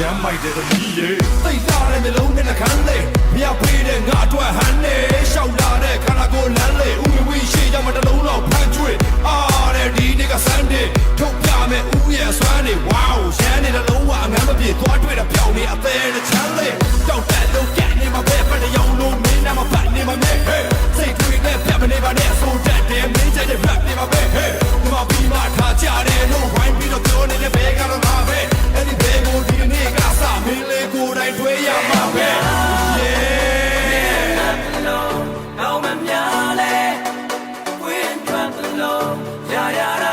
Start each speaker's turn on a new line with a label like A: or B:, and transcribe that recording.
A: ရမ်းမိုက်တဲ့သမီးရေသိတာတဲ့မျိုးလုံးနဲ့နှခမ်းလေမရပေးတဲ့ငါအတွက်ဟန်နေရှောက်လာတဲ့ခန္ဓာကိုယ်လမ်းလေဥမဝိရှိကြမှာတစ်လုံးတော့ဖန်ကျွေအားတဲ့ဒီနေ့ကစမ်းတယ်ထုတ်ပြမယ်ဥရဲ့ဆွမ်းနေဝေါရမ်းနေတဲ့လုံးဝ လိုက်ပွဲရမှာပဲ
B: Yeah.